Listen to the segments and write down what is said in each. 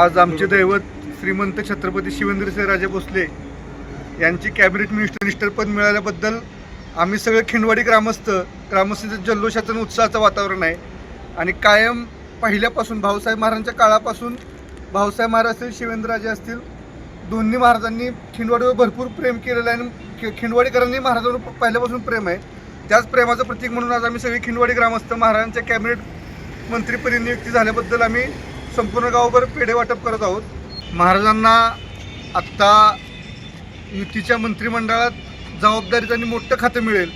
आज आमचे दैवत श्रीमंत छत्रपती शिवेंद्रसिंहराजे भोसले यांची कॅबिनेट मिनिस्टर मिनिस्टरपद मिळाल्याबद्दल आम्ही सगळे खिंडवाडी ग्रामस्थ ग्रामस्थांचं जल्लोषाचं उत्साहाचं वातावरण आहे. आणि कायम पहिल्यापासून भाऊसाहेब महाराजांच्या काळापासून भाऊसाहेब महाराज असतील शिवेंद्रराजे असतील दोन्ही महाराजांनी खिंडवाडीवर भरपूर प्रेम केलेलं आहे आणि खिंडवाडीकरांनी महाराजांवर पहिल्यापासून प्रेम आहे. त्याच प्रेमाचं प्रतीक म्हणून आज आम्ही सगळे खिंडवाडी ग्रामस्थ महाराजांच्या कॅबिनेट मंत्रीपदी नियुक्ती झाल्याबद्दल आम्ही संपूर्ण गावभर पेढे वाटप करत आहोत. महाराजांना आत्ता युतीच्या मंत्रिमंडळात जबाबदारीचं आणि मोठं खातं मिळेल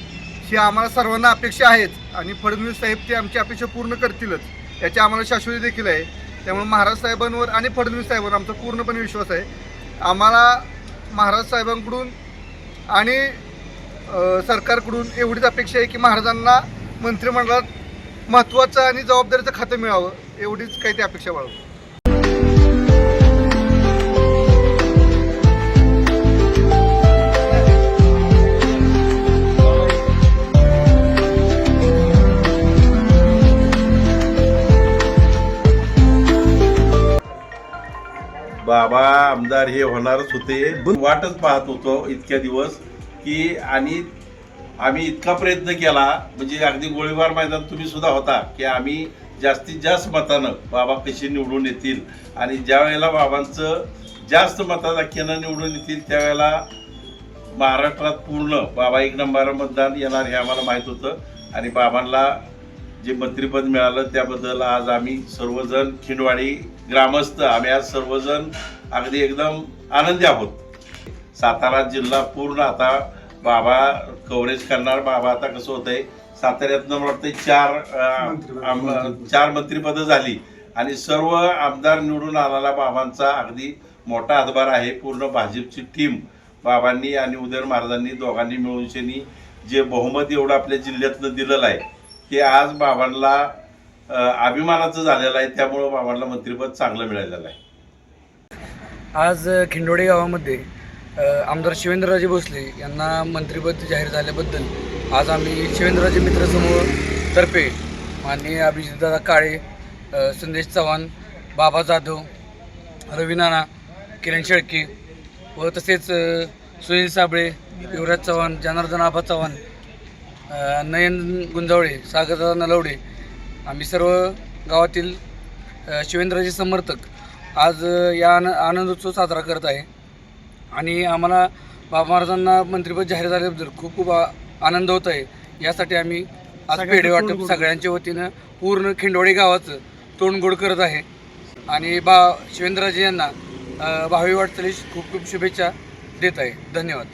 ही आम्हाला सर्वांना अपेक्षा आहेच आणि फडणवीस साहेब ते आमची अपेक्षा पूर्ण करतीलच याची आम्हाला शाश्वती देखील आहे. त्यामुळे महाराज साहेबांवर आणि फडणवीस साहेबांवर आमचा पूर्णपणे विश्वास आहे. आम्हाला महाराज साहेबांकडून आणि सरकारकडून एवढीच अपेक्षा आहे की महाराजांना मंत्रिमंडळात महत्त्वाचं आणि जबाबदारीचं खातं मिळावं. एवढीच काही ती अपेक्षा बाळगतो बाबा आमदार हे होणारच होते. वाटच पाहत होतो इतक्या दिवस की आणि आम्ही इतका प्रयत्न केला म्हणजे अगदी गोळीबार मैदान तुम्ही सुद्धा होता की आम्ही जास्तीत जास्त मतानं बाबा कशी निवडून येतील आणि ज्या वेळेला बाबांचं जास्त मताधिक्यानं निवडून येतील त्यावेळेला महाराष्ट्रात पूर्ण बाबा एक नंबर मतदान येणार हे आम्हाला माहीत होतं. आणि बाबांना जे मंत्रिपद मिळालं त्याबद्दल आज आम्ही सर्वजण खिंडवाडी ग्रामस्थ आम्ही आज सर्वजण अगदी एकदम आनंदी आहोत. सातारा जिल्हा पूर्ण आता बाबा कव्हरेज करणार. बाबा आता कसं होतंय साताऱ्यातनं मला वाटतं चार चार मंत्रिपदं झाली. आणि सर्व आमदार निवडून आलेला बाबांचा अगदी मोठा हातभार आहे. पूर्ण भाजपची टीम बाबांनी आणि उदयन महाराजांनी दोघांनी मिळून शनी जे बहुमत एवढं आपल्या जिल्ह्यातनं दिलेलं आहे ते आज बाबांना अभिमानाचं झालेलं आहे. त्यामुळं बाबांना मंत्रिपद चांगलं मिळालेलं आहे. आज खिंडोडे गावामध्ये आमदार शिवेंद्रराजे भोसले यांना मंत्रिपद जाहीर झाल्याबद्दल आज आम्ही शिवेंद्रराजे मित्रसमूह तर्फे माननीय अभिजितदादा काळे संदेश चव्हाण बाबा जाधव रवी नाना किरण शेळके व तसेच सुनील साबळे युवराज चव्हाण जनार्दन आबा चव्हाण नयन गुंजावळे सागरदादा नलवडे आम्ही सर्व गावातील शिवेंद्रजी समर्थक आज या आन आनंदोत्सव साजरा करत आहे. आणि आम्हाला बाबा महाराजांना मंत्रिपद जाहीर झाल्याबद्दल खूप खूप आ- आनंद होत आहे. यासाठी आम्ही आज पेढे वाटप सगळ्यांच्या वतीनं पूर्ण खिंडवाडी गावाचं तोंड गोड करत आहे. आणि बा शिवेंद्रराजे यांना भावी वाटचालीस खूप खूप शुभेच्छा देत आहे. धन्यवाद.